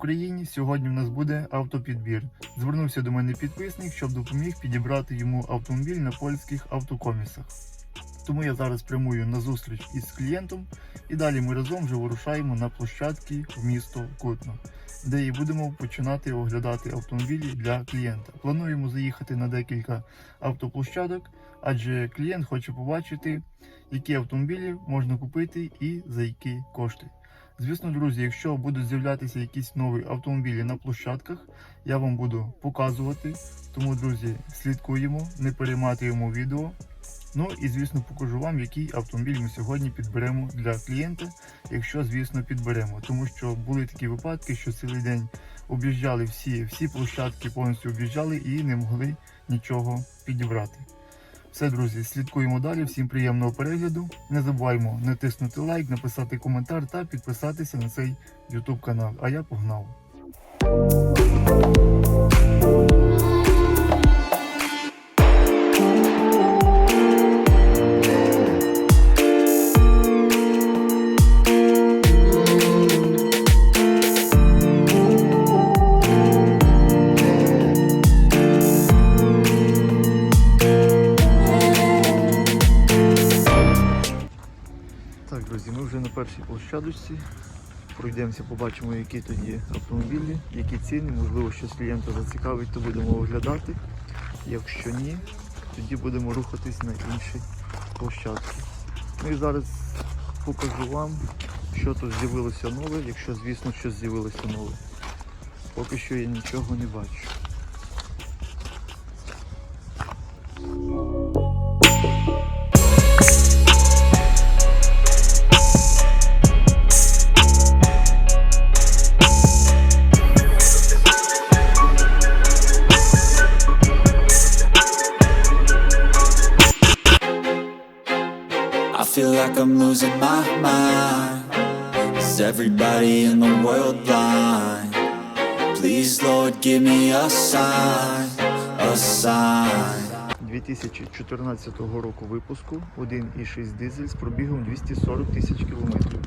Україні! Сьогодні в нас буде автопідбір. Звернувся до мене підписник, щоб допоміг підібрати йому автомобіль на польських автокомісах. Тому я зараз прямую на зустріч із клієнтом і далі ми разом вже вирушаємо на площадки в місто Кутно, де і будемо починати оглядати автомобілі для клієнта. Плануємо заїхати на декілька автоплощадок, адже клієнт хоче побачити, які автомобілі можна купити і за які кошти. Звісно, друзі, якщо будуть з'являтися якісь нові автомобілі на площадках, я вам буду показувати. Тому, друзі, слідкуємо, не перейматуємо відео. Ну і звісно покажу вам, який автомобіль ми сьогодні підберемо для клієнта, якщо, звісно, підберемо. Тому що були такі випадки, що цілий день об'їжджали всі, всі площадки, повністю об'їжджали і не могли нічого підібрати. Все, друзі, слідкуємо далі. Всім приємного перегляду. Не забуваємо натиснути лайк, написати коментар та підписатися на цей YouTube канал. А я погнав. Першій. Пройдемося, побачимо, які є автомобілі, які ціни, можливо, щось клієнта зацікавить, то будемо оглядати. Якщо ні, тоді будемо рухатись на інші площадки. Ну і зараз покажу вам, що тут з'явилося нове, якщо, звісно, щось з'явилося нове. Поки що я нічого не бачу. Please, Lord, give me a sign, a sign. 2014 року випуску 1,6 дизель з пробігом 240 тисяч кілометрів.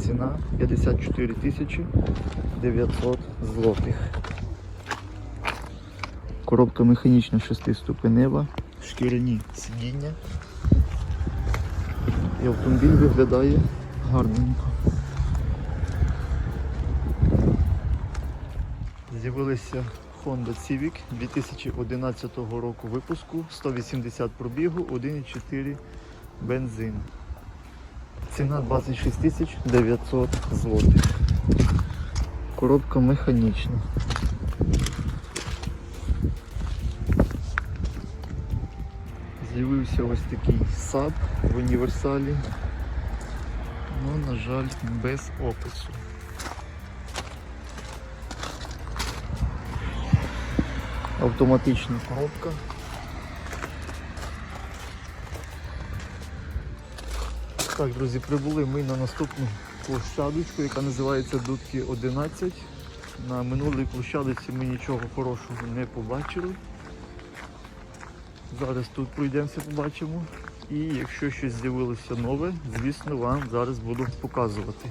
Ціна 54 тисячі 900 злотих. Коробка механічна 6-ступенева, шкіряні сидіння. І автомобіль виглядає гарненько. З'явилися Honda Civic 2011 року випуску, 180 пробігу, 1,4 бензин. Ціна 26 900 злотих. Коробка механічна. З'явився ось такий сад в універсалі. Ну, на жаль, без опису. Автоматична коробка. Так, друзі, прибули ми на наступну площадочку, яка називається Дудки 11. На минулій площадочці ми нічого хорошого не побачили. Зараз тут пройдемося, побачимо. І якщо щось з'явилося нове, звісно, вам зараз буду показувати.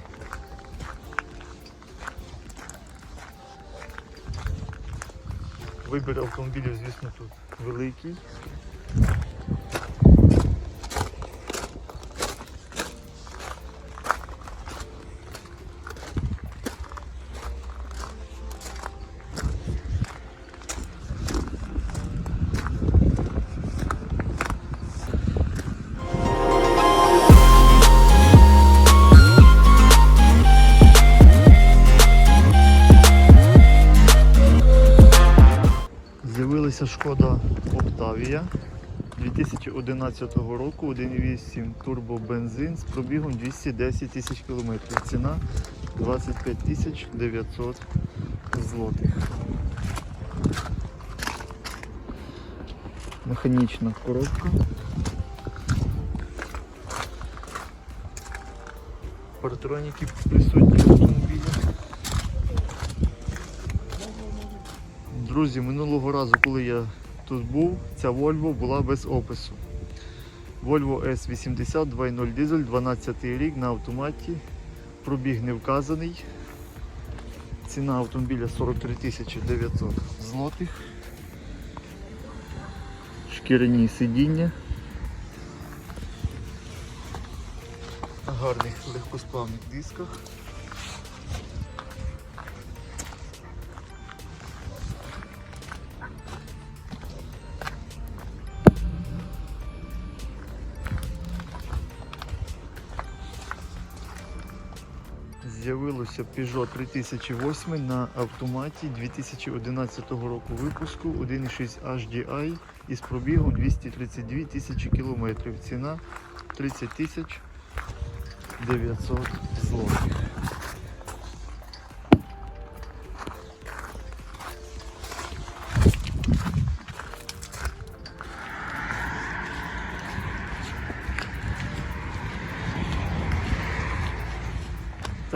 Вибір автомобілів, звісно, тут великий. З'явилася шкода Октавія 2011 року, 1.8 турбобензин з пробігом 210 тисяч кілометрів. Ціна 25 тисяч 900 злотих. Механічна коробка. Партроніки присутні в автомобілі. Друзі, минулого разу, коли я тут був, ця Volvo була без опису. Volvo S80 2.0 дизель, 12 рік на автоматі. Пробіг не вказаний. Ціна автомобіля 43 900 злотих. Шкіряні сидіння. Гарних легкосплавних дисках. З'явилося Peugeot 3008 на автоматі 2011 року випуску 1.6 HDI із пробігом 232 тисячі кілометрів. Ціна 30 тисяч 900 злотих.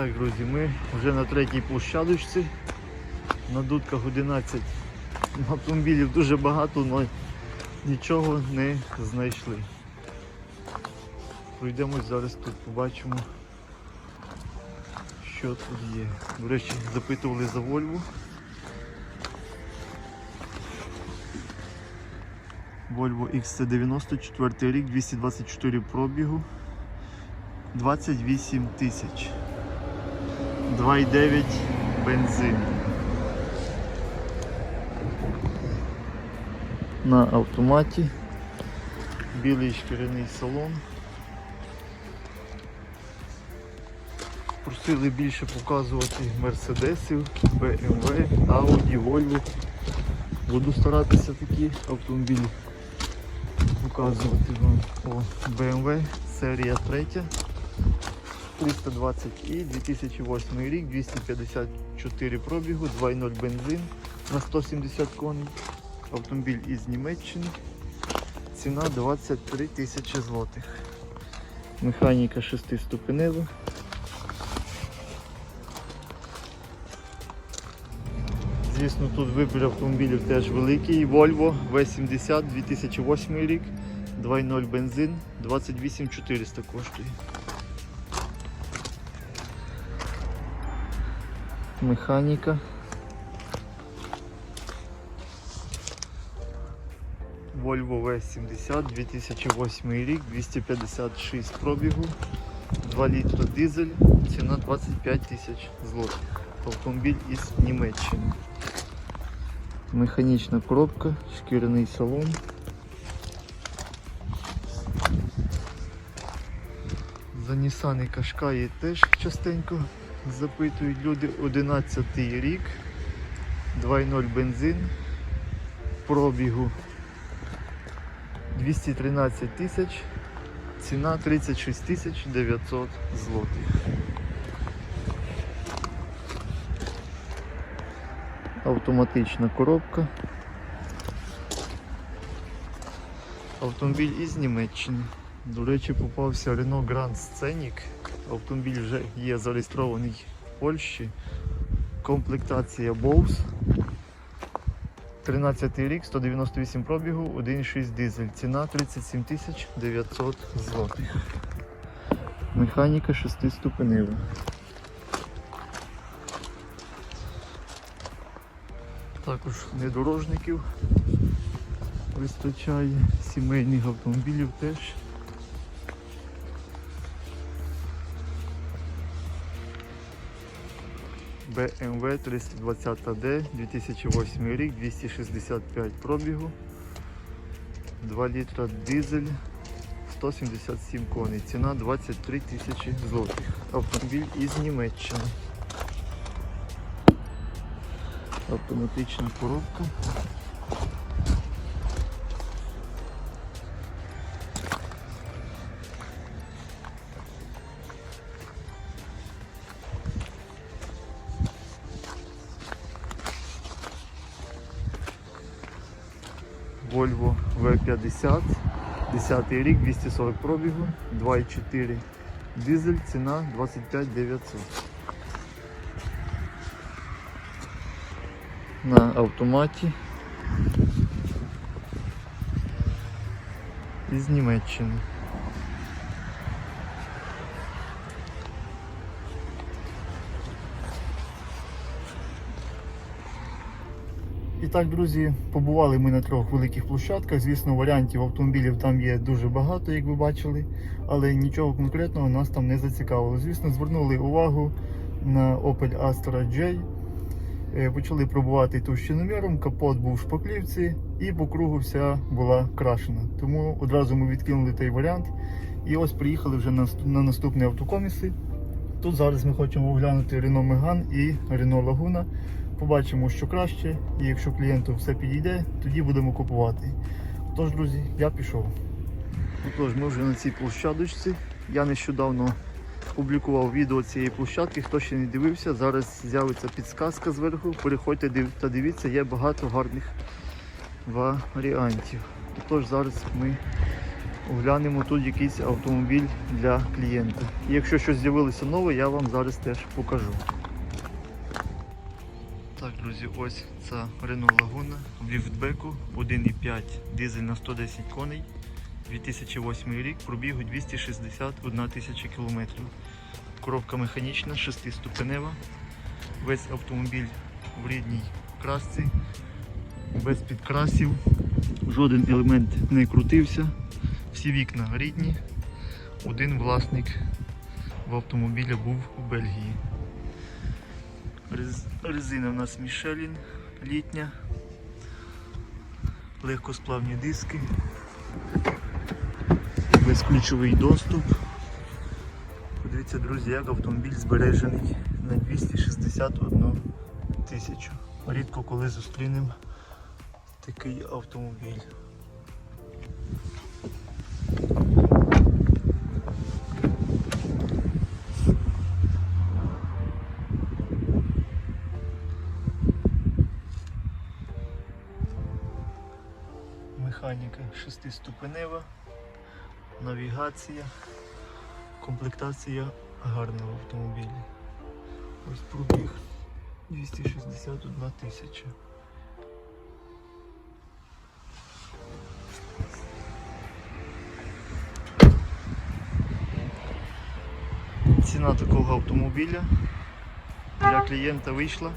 Так, друзі, ми вже на третій площадочці. На дудках 11 автомобілів дуже багато, але нічого не знайшли. Пройдемось зараз тут, побачимо, що тут є. До речі, запитували за Volvo. Volvo XC90, 4 рік, 224 пробігу, 28 тисяч. 2,9 бензин. На автоматі. Білий шкіряний салон. Просили більше показувати Мерседесів, BMW, Audi, Volvo. Буду старатися такі автомобілі показувати вам. О, BMW, серія 3. 320 і 2008 рік, 254 пробігу, 2.0 бензин на 170 коней. Автомобіль із Німеччини. Ціна 23 тисячі злотих. Механіка 6 ступенева. Звісно, тут вибір автомобілів теж великий. Volvo V70 2008 рік, 2.0 бензин, 28 400 коштує. Механіка. Volvo V70 2008 рік, 256 пробігу, 2 літра дизель, ціна 25 тисяч злотих. Автомобіль із Німеччини. Механічна коробка, шкіряний салон. За Nissan і Qashqai теж частенько запитують люди 11 рік, 2.0 бензин, пробігу 213 тисяч, ціна 36 тисяч 900 злотих. Автоматична коробка. Автомобіль із Німеччини. До речі, попався Renault Grand Scenic. Автомобіль вже є зареєстрований в Польщі. Комплектація Bose. 13 рік, 198 пробігу, 1,6 дизель. Ціна 37 тисяч 900 злотих. Механіка 6 ступенева. Також недорожників вистачає, сімейних автомобілів теж. BMW 320D 2008 рік, 265 пробігу, 2 літра дизель, 177 коней. Ціна 23 тисячі злотих. Автомобіль із Німеччини. Автоматична коробка. V50, 10 рік, 240 пробігу, 2,4 дизель, ціна 25 900. На автоматі із Німеччини. І так, друзі, побували ми на трьох великих площадках. Звісно, варіантів автомобілів там є дуже багато, як ви бачили, але нічого конкретного нас там не зацікавило. Звісно, звернули увагу на Opel Astra J. Е, Почали пробувати товщиноміром, капот був в шпаклівці і по кругу вся була крашена. Тому одразу ми відкинули той варіант. І ось приїхали вже на, наст- на наступні автокоміси. Тут зараз ми хочемо оглянути Renault Megane і Renault Laguna. Побачимо, що краще, і якщо клієнту все підійде, тоді будемо купувати. Тож, друзі, я пішов. Отож, ми вже на цій площадочці. Я нещодавно публікував відео цієї площадки. Хто ще не дивився, зараз з'явиться підсказка зверху. Переходьте та дивіться, є багато гарних варіантів. Тож зараз ми оглянемо тут якийсь автомобіль для клієнта. І якщо щось з'явилося нове, я вам зараз теж покажу. Друзі, ось ця Renault Laguna в ліфтбеку 1,5 дизель на 110 коней. 2008 рік, пробігу 261 тисяча кілометрів. Коробка механічна, 6-ступенева. Весь автомобіль в рідній красці, без підкрасів. Жоден елемент не крутився. Всі вікна рідні. Один власник в автомобілі був у Бельгії. Рез- Резина в нас Мішелін літня. Легкосплавні диски. Безключовий доступ. Подивіться, друзі, як автомобіль збережений на 261 тисячу. Рідко коли зустрінемо такий автомобіль. Шестиступенева, навігація, комплектація гарна в автомобілі. Ось пробіг 261 тисяча. Ціна такого автомобіля для клієнта вийшла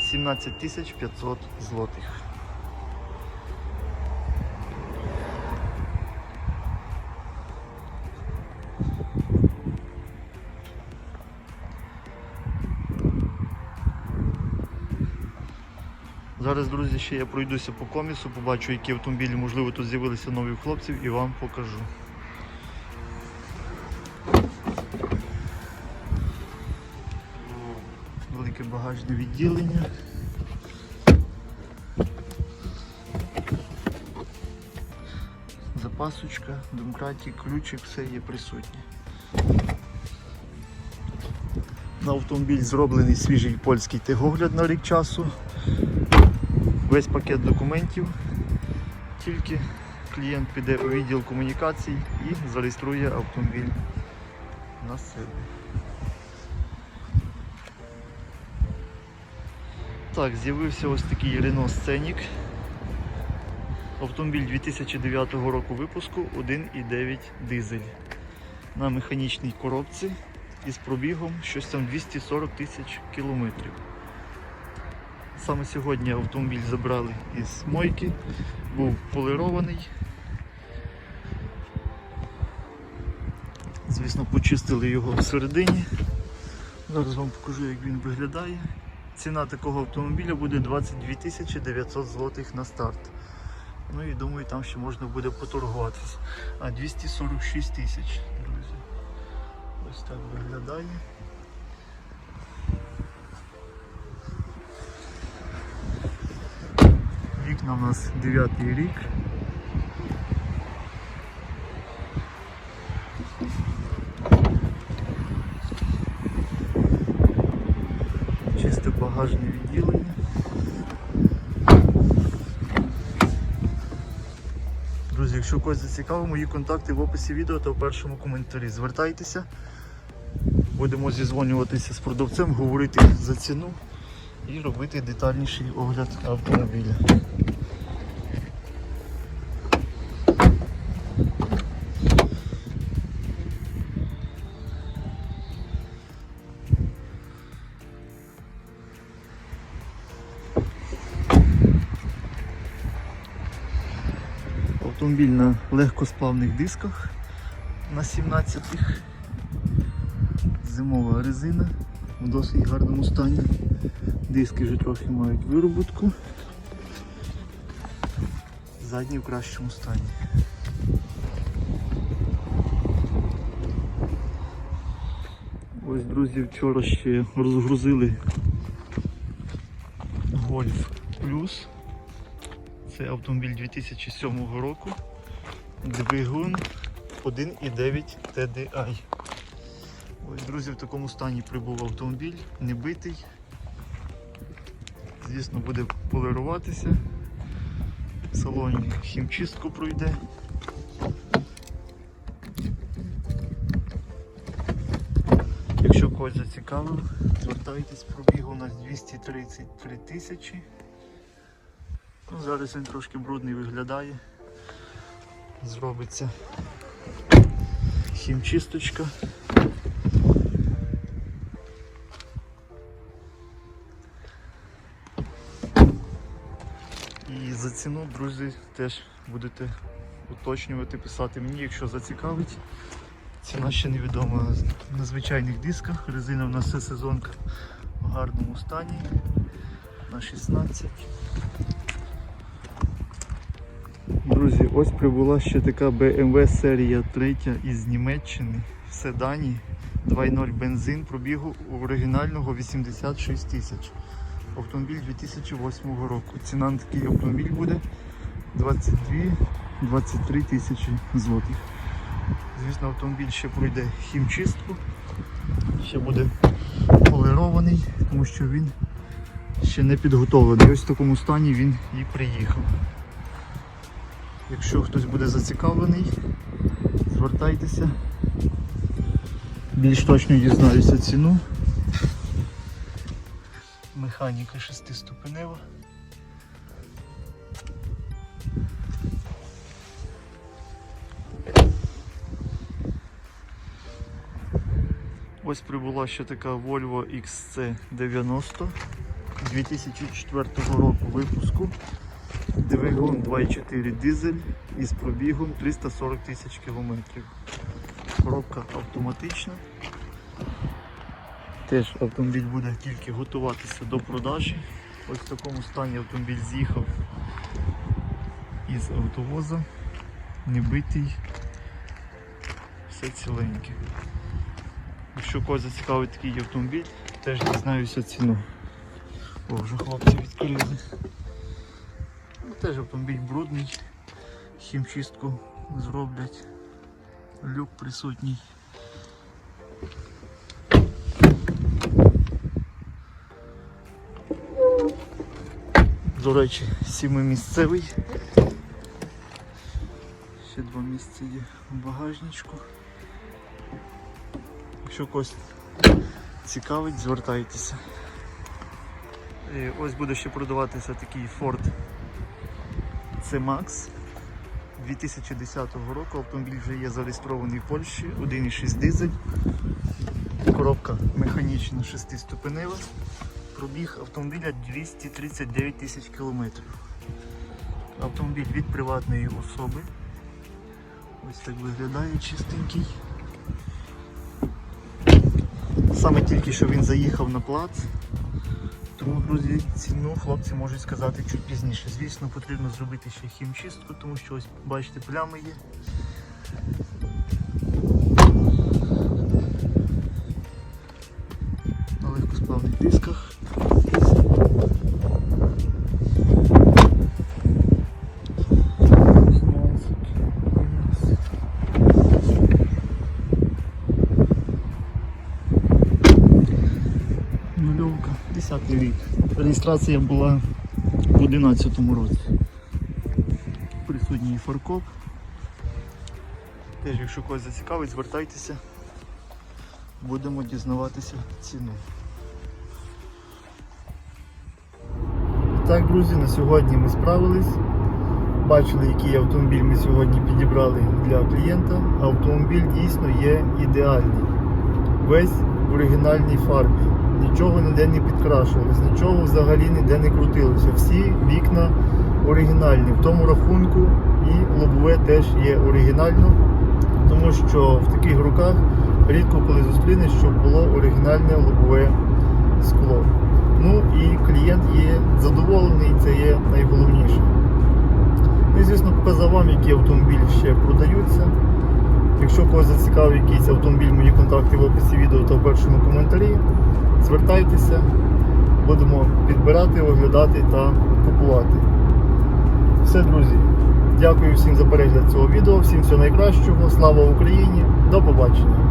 17 тисяч 500 злотих. Зараз, друзі, ще я пройдуся по комісу, побачу, які автомобілі, можливо, тут з'явилися нові хлопців і вам покажу. Велике багажне відділення. Запасочка, домкратик, ключик, все є присутнє. На автомобіль зроблений свіжий польський техогляд на рік часу. Весь пакет документів. Тільки клієнт піде у відділ комунікацій і зареєструє автомобіль на себе. Так, з'явився ось такий Renault Scenic. Автомобіль 2009 року випуску 1,9 дизель. На механічній коробці із пробігом щось там 240 тисяч кілометрів. Саме сьогодні автомобіль забрали із мойки, був полирований. Звісно, почистили його всередині. Зараз вам покажу, як він виглядає. Ціна такого автомобіля буде 22 900 злотих на старт. Ну і думаю, там ще можна буде поторгуватися. А 246 тисяч, друзі. Ось так виглядає. Вікна у нас 9 рік. Чисте багажне відділення. Друзі, якщо когось зацікавив, мої контакти в описі відео та в першому коментарі. Звертайтеся, будемо зізвонюватися з продавцем, говорити за ціну і робити детальніший огляд автомобіля. Автомобіль на легкосплавних дисках на 17-х. Зимова резина в досить гарному стані. Диски вже трохи мають вироботку. Задні в кращому стані. Ось, друзі, вчора ще розгрузили Golf Plus. Це автомобіль 2007 року. Двигун 1,9 TDI. Ось, друзі, в такому стані прибув автомобіль, не битий. Звісно, буде полируватися. В салоні хімчистку пройде. Якщо когось зацікавив, звертайтесь, пробіг у нас 233 тисячі. Ну, зараз він трошки брудний виглядає. Зробиться хімчисточка. І за ціну, друзі, теж будете уточнювати, писати мені, якщо зацікавить. Ціна ще невідома. На звичайних дисках. Резина в нас все сезонка в гарному стані. На 16. Друзі, ось прибула ще така BMW серія 3 із Німеччини в седані 2.0 бензин пробігу оригінального 86 тисяч. Автомобіль 2008 року. Ціна на такий автомобіль буде 22-23 тисячі злотих. Звісно, автомобіль ще пройде хімчистку, ще буде полирований, тому що він ще не підготовлений. Ось в такому стані він і приїхав. Якщо хтось буде зацікавлений, звертайтеся. Більш точно дізнаюся ціну. Механіка шестиступенева. Ось прибула ще така Volvo XC90 2004 року випуску. Двигун 2.4 дизель із пробігом 340 тисяч кілометрів. Коробка автоматична. Теж автомобіль буде тільки готуватися до продажі. Ось в такому стані автомобіль з'їхав із автовоза, не битий, все ціленьке. Якщо когось зацікавить такий автомобіль, теж дізнаюся ціну. О, вже хлопці відкрили. Теж автомобіль брудний, хімчистку зроблять, люк присутній. До речі, сімимісцевий. Ще два місця є в багажничку. Якщо когось цікавить, звертайтеся. І ось буде ще продаватися такий Ford C-Max 2010 року. Автомобіль вже є зареєстрований в Польщі, 1,6 дизель. Коробка механічна 6-ступенева. Пробіг автомобіля 239 тисяч кілометрів. Автомобіль від приватної особи. Ось так виглядає чистенький. Саме тільки що він заїхав на плац. Тому, друзі, ціну хлопці можуть сказати чуть пізніше. Звісно, потрібно зробити ще хімчистку, тому що ось бачите, плями є. Реєстрація була в 2011 році. Присутній фаркоп. Теж, якщо когось зацікавить, звертайтеся. Будемо дізнаватися ціну. Так, друзі, на сьогодні ми справились. Бачили, який автомобіль ми сьогодні підібрали для клієнта. Автомобіль дійсно є ідеальний. Весь в оригінальній фарбі. Нічого ніде не підкрашувалось, нічого взагалі ніде не крутилося. Всі вікна оригінальні. В тому рахунку, і лобове теж є оригінально, тому що в таких руках рідко коли зустрінеш, щоб було оригінальне лобове скло. Ну і клієнт є задоволений, це є найголовніше. Ну звісно показав вам, які автомобілі ще продаються. Якщо когось зацікавив якийсь автомобіль, мої контакти в описі відео та в першому коментарі. Звертайтеся, будемо підбирати, оглядати та купувати. Все, друзі. Дякую всім за перегляд цього відео, всім всього найкращого. Слава Україні! До побачення!